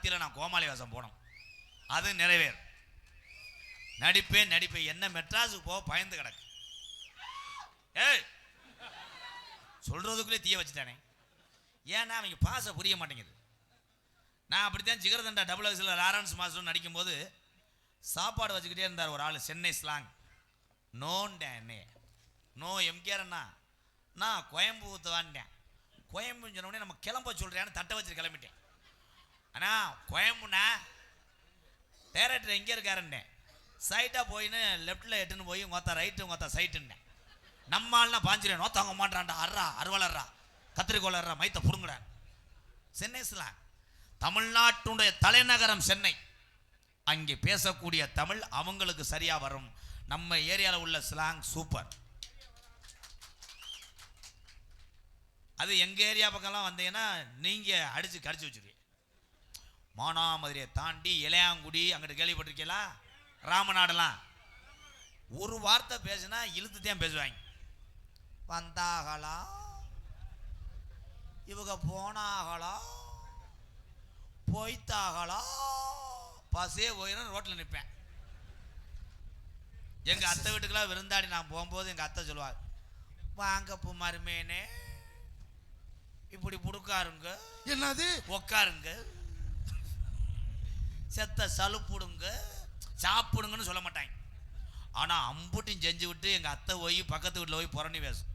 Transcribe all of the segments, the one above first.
மத்தியில் நான் கோமாளி வேஷம் போனோம். அது நிறைவேறும். நடிப்பேன் நடிப்பேன். என்ன மெட்ராஸுக்கு போக பயந்து கிடக்கு. ஏய்! சொல்றதுக்குள்ளே தீய வச்சுட்டானே. ஏன்னா அவங்க பாசை புரிய மாட்டேங்குது. நான் அப்படித்தான் ஜிகர்தண்டா டபுள் எக்ஸில் லாரன்ஸ் மாஸ்டர் நடிக்கும்போது சாப்பாடு வச்சுக்கிட்டே இருந்தார் ஒரு ஆள் சென்னை ஸ்லாங் நோண்டேனே நோ எம்கேர் அண்ணா. நான் கோயம்புத்தூர் வாண்டேன் கோயம்புன்னு சொன்ன உடனே நம்ம கிளம்ப சொல்கிறேன்னு தட்டை வச்சு கிளம்பிட்டேன். அண்ணா கோயம்புண்ணா. டேரக்டர் எங்கே இருக்காருன்னே சைட்டாக போயின்னு லெஃப்ட்டில் எட்டுன்னு போய் மொத்த ரைட்டு மொத்த சைட்டுன்னேன் நம்ம ஆள்னா பாஞ்சிரேன் நோத்தாங்க மாட்டான்டா அர்றா அருவலர்றா கத்திரிக்கோளர்றா மைத்த புடுங்குடா சென்னை ஸ்லாங் தமிழ்நாட்டுடைய தலைநகரம் சென்னை. அங்கே பேசக்கூடிய தமிழ் அவங்களுக்கு சரியாக வரும். நம்ம ஏரியாவில் உள்ள ஸ்லாங் சூப்பர் அது எங்கள் ஏரியா பக்கம்லாம் வந்தீங்கன்னா நீங்கள் அடித்து கடிச்சு வச்சிருவீங்க. மானாமதுரையை தாண்டி இளையாங்குடி அங்கிட்டு கேள்விப்பட்டிருக்கீங்களா? ராமநாடுலாம் ஒரு வார்த்தை பேசினா இழுத்து தான் பேசுவாங்க. வந்தாகளா? இவங்க போனாகளா? போய்த்தாகளா? பஸ்ஸே போயிடும் ரோட்டில் நிற்பேன் எங்க அத்தை வீட்டுக்கெல்லாம் விருந்தாடி நான் போகும்போது எங்க அத்தை சொல்லுவார் வாங்க பூ மருமேனே இப்படி புடுக்காருங்க என்னது? உக்காருங்க. செத்த சலுப்புடுங்க சாப்பிடுங்கன்னு சொல்ல மாட்டாங்க. ஆனால் அம்புட்டையும் செஞ்சு விட்டு எங்கள் அத்தை போய் பக்கத்து வீட்டில் போய் புறணி பேசும்.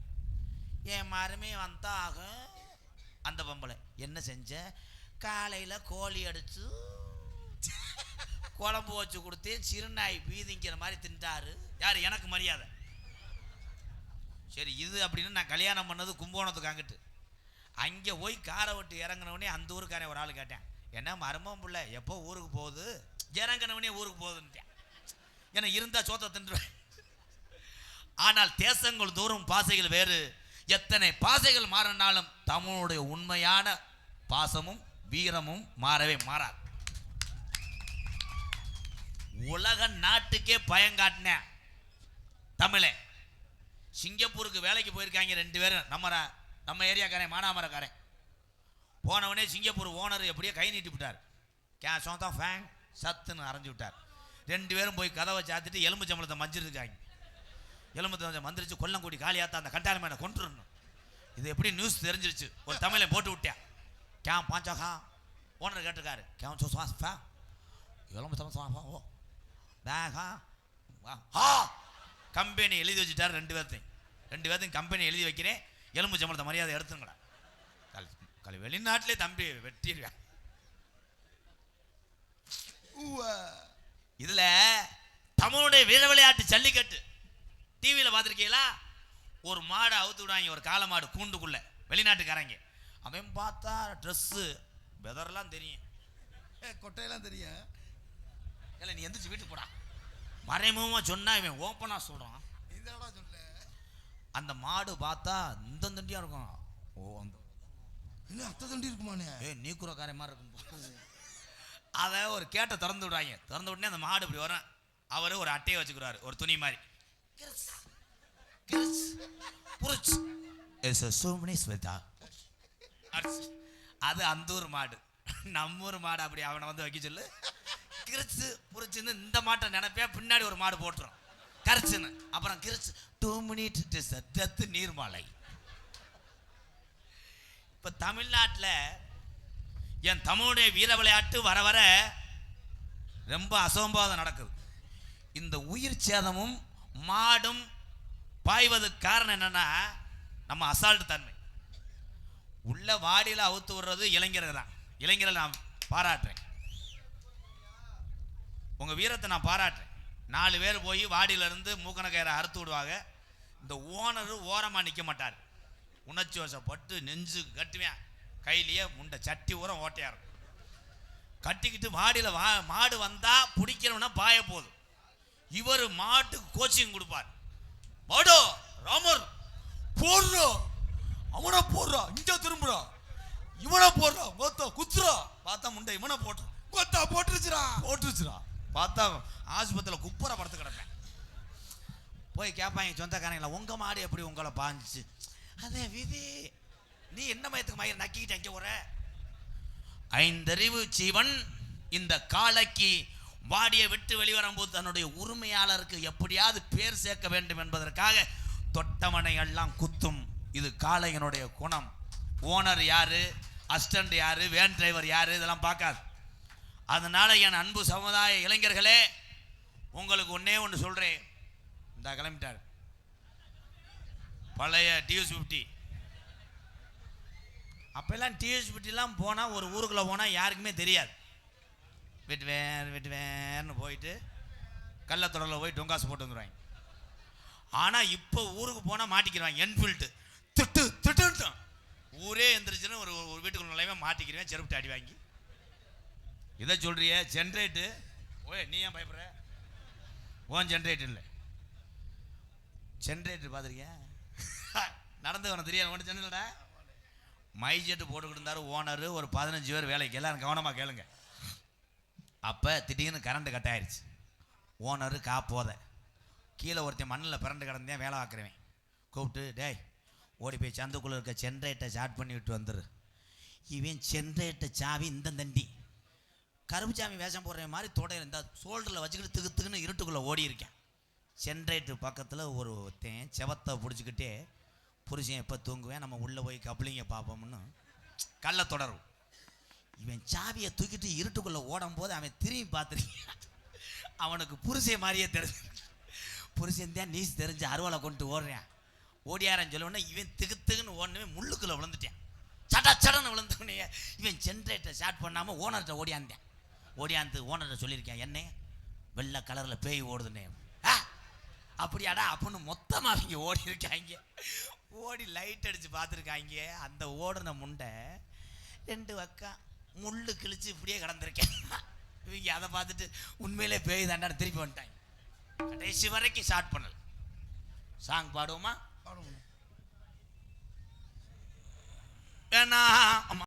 என் மருமே வந்தால் ஆகும் அந்த பொம்பளை என்ன செஞ்ச? காலையில் கோழி அடித்து குழம்பு வச்சு கொடுத்து சிறுநாய் பீதிங்கிற மாதிரி தின்ட்டாரு. யார்? எனக்கு மரியாதை. சரி இது அப்படின்னு நான் கல்யாணம் பண்ணது கும்பகோணத்துக்கு அங்கிட்டு. அங்கே போய் காரை விட்டு இறங்கினவனே அந்த ஊருக்காரன் ஒரு ஆள் கேட்டேன். என்ன மருமம் பிள்ள? எப்போ ஊருக்கு போகுது? ஜெயரங்கனவனே ஊருக்கு போகுதுன்ட்டேன் ஏன்னா இருந்தால் சோத்த தின்றுவேன். ஆனால் தேசங்கள் தோறும் பாசைகள் வேறு. எத்தனை பாசைகள் மாறினாலும் தமிழுடைய உண்மையான பாசமும் வீரமும் மாறவே மாறாது. உலக நாட்டுக்கே பயங்காட்டினேன் தமிழே சிங்கப்பூருக்கு வேலைக்கு போயிருக்காங்க ரெண்டு பேரும். நம்ம நம்ம ஏரியாக்காரன் மானாமரக்காரன். போனவனே சிங்கப்பூர் ஓனர் எப்படியோ கை நீட்டி விட்டார். கே சொந்தம் ஃபேங் சத்துன்னு அரைஞ்சு விட்டார். ரெண்டு பேரும் போய் கதவை சாத்திட்டு எலும்பு சம்பளத்தை மஞ்சிருக்காங்க. எலும்பு சம்பளத்தை மந்திரிச்சு கொல்லங்கூடி காலியாத்தா அந்த கண்டாளி மேலே கொண்டுருணும் இது எப்படி நியூஸ் தெரிஞ்சிருச்சு. ஒரு தமிழை போட்டு விட்டேன் கே பாஞ்சா ஓனர் கேட்டிருக்காரு. கே சோ சுவாஸ் ஃபே எலும்பு சம்பளம் ஓ. பேகா ஆ. கம்பெனி எழுதி வச்சுட்டார் ரெண்டு பேர்த்தையும். ரெண்டு பேர்த்தையும் கம்பெனி எழுதி வைக்கிறேன். எலும்பு சம்பளத்தை மரியாதை எடுத்துங்கடா. கல் வெளிநாட்டிலே தம்பி வெட்டிடுவேன். இதுல தமிழுடைய வீர விளையாட்டு ஜல்லிக்கட்டு. டிவியில் பார்த்துருக்கீங்களா? ஒரு மாடை அவுத்து விடுவாங்க ஒரு காளை மாடு கூண்டுக்குள்ள. வெளிநாட்டுக்காரங்க. அவன் பார்த்தா ட்ரெஸ்ஸு வெதர்லாம் தெரியும். ஏ, கொட்டையெல்லாம் தெரியும். இல்லை நீ எந்திரிச்சு வீட்டுக்கு போடா. மறைமுகமாக சொன்னா இவன் ஓப்பனாக சொல்கிறான் இதோட சொல்ல. அந்த மாடு பார்த்தா இந்த தண்டியாக இருக்கும். ஓ அந்த இன்னும் அத்தை தண்டி இருக்குமானே ஏய் நீக்குறக்கார மாதிரி இருக்கும் அதை ஒரு கேட்டை திறந்து விடுவாங்க திறந்து உடனே அந்த மாடு இப்படி வரும். அவர் ஒரு அட்டையை வச்சுக்கிறாரு ஒரு துணி மாதிரி. Girish, Girish, புரிச். It's a souvenir Shweta. அடிச்சு. அது அந்த ஊர் மாடு. நம்ம ஊர் மாடு அப்படி அவனை வந்து வைக்க சொல்லு. கிரிச்சு புரிச்சுன்னு இந்த மாட்டை நினைப்பேன் பின்னாடி ஒரு மாடு போட்டுரும். கரிச்சுன்னு அப்புறம் கிரிச்சு டூ மினிட் டெத்து நீர்மாலை. இப்போ தமிழ்நாட்டில் என் தமிழுடைய வீர விளையாட்டு வர வர ரொம்ப அசம்பாதம் நடக்குது. இந்த உயிர் சேதமும் மாடும் பாய்வதுக்கு காரணம் என்னன்னா நம்ம அசால்ட்டு தன்மை. உள்ள வாடியில் அவுத்து விடுறது இளைஞர்கள் தான். இளைஞரை நான் பாராட்டுறேன். உங்கள் வீரத்தை நான் பாராட்டுறேன். நாலு பேர் போய் வாடியிலேருந்து இருந்து அறுத்து விடுவாங்க. இந்த ஓனர் ஓரமாக நிற்க மாட்டார். உணர்ச்சி வசப்பட்டு நெஞ்சு கட்டுவேன். கையிலேயே முண்டை சட்டி உரம் ஓட்டையா இருக்கும். கட்டிக்கிட்டு மாடியில் வா மாடு வந்தால் பிடிக்கணும்னா பாய போதும். இவர் மாட்டுக்கு கோச்சிங் கொடுப்பார். மாடோ ராமர் போடுறோ. அவனை போடுறா. இங்க திரும்புறா. இவனை போடுறா. கோத்தா குத்துறா. பார்த்தா முண்டை இவனை போட்டுறான் கோத்தா போட்டுருச்சுடா. போட்டுருச்சுரா பார்த்தா ஆஸ்பத்திரியில் குப்புற படுத்து கிடப்பேன். போய் கேட்பாங்க சொந்தக்காரங்களா உங்கள் மாடு எப்படி உங்களை பாஞ்சிச்சு? அதே விதி. நீ என்ன மயத்துக்கு மயிர் நக்கிக்கிட்டு அங்கே ஒரு ஐந்தறிவு ஜீவன் இந்த காளைக்கு வாடியை விட்டு வெளிவரும்போது தன்னுடைய உரிமையாளருக்கு எப்படியாவது பேர் சேர்க்க வேண்டும் என்பதற்காக தொட்டமனை எல்லாம் குத்தும். இது காளையனுடைய குணம். ஓனர் யாரு? அஸ்டண்ட் யாரு? வேன் டிரைவர் யாரு? இதெல்லாம் பார்க்காது. அதனால என் அன்பு சமுதாய இளைஞர்களே உங்களுக்கு ஒன்றே ஒன்று சொல்கிறேன் இந்த கிளம்பிட்டார். பழைய டிஎஸ் ஃபிஃப்டி அப்போல்லாம் டிஎஸ் ஃபிஃப்டிலாம் போனால் ஒரு ஊருக்குள்ளே போனால் யாருக்குமே தெரியாது. வெட்டு வேர் வேர்னு போயிட்டு கள்ளத்தொடரில் போய் டொங்காசு போட்டு வந்துடுவாங்க ஆனால் இப்போ ஊருக்கு போனால் மாட்டிக்கிறாங்க என்ஃபீல்டு திட்டு திட்டு ஊரே எந்திரிச்சுன்னு ஒரு ஒரு வீட்டுக்குள்ள நுழைவே மாட்டிக்கிறேன் செருப்பு அடி வாங்கி. இதை சொல்கிறிய ஜென்ரேட்டு ஓய் நீ ஏன் பயப்படுற? ஓன் ஜென்ரேட் இல்லை. ஜென்ரேட்டர் பார்த்துருக்கேன் நடந்து வரணும் தெரியாது. ஒன்று நல்ல மை ஜெட்டு போட்டுக்கிட்டு இருந்தார் ஓனர். ஒரு பதினஞ்சு பேர் வேலைக்கு. எல்லாரும் கவனமாக கேளுங்க. அப்போ திடீர்னு கரண்ட் கட் ஆயிருச்சு. ஓனரு காப்போத கீழே ஒருத்தன் மண்ணில் பிறண்டு கிடந்தேன் வேலை பார்க்குறவன் கூப்பிட்டு டேய் ஓடி போய் சந்துக்குள்ளே இருக்க ஜென்ரேட்டை ஸ்டார்ட் பண்ணி விட்டு வந்துரு. இவன் ஜென்ரேட்டை சாவி இந்த தண்டி. கருப்புச்சாமி வேஷம் போடுற மாதிரி தொடையில் இருந்தால் சோல்டரில் வச்சுக்கிட்டு திகு திகுன்னு இருட்டுக்குள்ளே ஓடி இருக்கேன் ஜென்ரேட்டர் பக்கத்தில் ஒரு ஒருத்தன் செவத்தை பிடிச்சிக்கிட்டே புருஷன் எப்போ தூங்குவேன்? நம்ம உள்ளே போய் கப்ளிங்க பார்ப்போம்னு கள்ள தொடரும். இவன் சாவியை தூக்கிட்டு இருட்டுக்குள்ளே ஓடும் போது அவன் திரும்பி பார்த்துருக்கான். அவனுக்கு புருஷன் மாதிரியே தெரிஞ்சு புருஷன் தான் நீஸ் தெரிஞ்சு அருவாலை கொண்டு ஓடுறேன். ஓடியாரன் சொல்லவுடனே இவன் திகு திகுன்னு ஓடனவே முள்ளுக்குள்ளே விழுந்துட்டேன். சடா சடன்னு விழுந்தோடனே இவன் ஜென்ரேட்டரை ஸ்டார்ட் பண்ணாமல் ஓனர்கிட்ட ஓடியாந்தேன் ஓடியாந்து ஓனர்கிட்ட சொல்லியிருக்கேன் என்ன வெள்ளை கலரில் பேய் ஓடுதுன்னே. ஆ அப்படியாடா அப்படின்னு மொத்தமாக அவங்க ஓடி இருக்காங்க ஓடி லைட் அடித்து பார்த்துருக்காங்க. அந்த ஓடின முண்டை ரெண்டு வக்கா முள்ளு கிழிச்சு இப்படியே கிடந்திருக்கேன். இவங்க அதை பார்த்துட்டு உண்மையிலே பேய் தாண்டான்னு திருப்பி வந்துட்டாங்க. கடைசி வரைக்கும் ஸ்டார்ட் பண்ணல. சாங் பாடுவோமா? பாடுவோம். வேணா